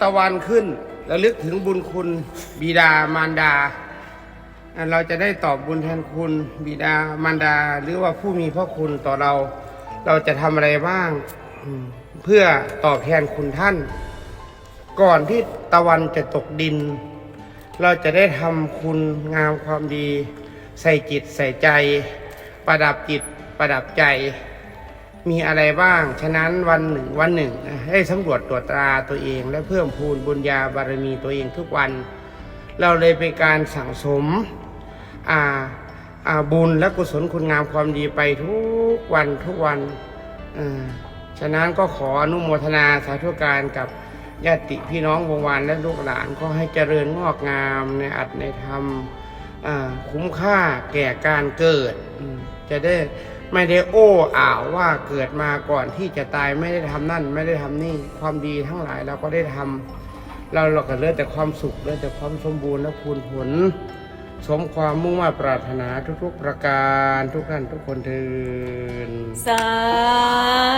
ตะวันขึ้นระลึกถึงบุญคุณบิดามารดา เราจะได้ตอบบุญแทนคุณบิดามารดา หรือว่าผู้มีพระคุณต่อเรา เราจะทำอะไรบ้างเพื่อตอบแทนคุณท่าน ก่อนที่ตะวันจะตกดิน เราจะได้ทำคุณงามความดี ใส่จิตใส่ใจ ประดับจิตประดับใจ มีอะไรบ้าง ฉะนั้นวันหนึ่งวันหนึ่งให้สำรวจตรวจตราตัวเอง และเพิ่มพูนบุญญาบารมีตัวเองทุกวัน เราเลยเป็นการสั่งสมอ่าอาบุญและกุศลคุณงามความดีไปทุกวันทุกวันฉะนั้นก็ขออนุโมทนาสาธุการกับญาติพี่น้องวงวานและลูกหลานก็ให้เจริญงอกงามในอัตในธรรมคุ้มค่าแก่การเกิดจะได้ ไม่ได้โอ้อ่าวว่าเกิดมาก่อนที่จะตายไม่ได้ทำนั่น ไม่ได้ทำนี่ความดีทั้งหลายเราก็ได้ทำเราเราก็เลือแต่ความสุขเลือแต่ความสมบูรณ์และคูณผล สมความมุ่งมา่ปรารถนาทุกๆประการทุกท่านทุกคนเทินสาธุ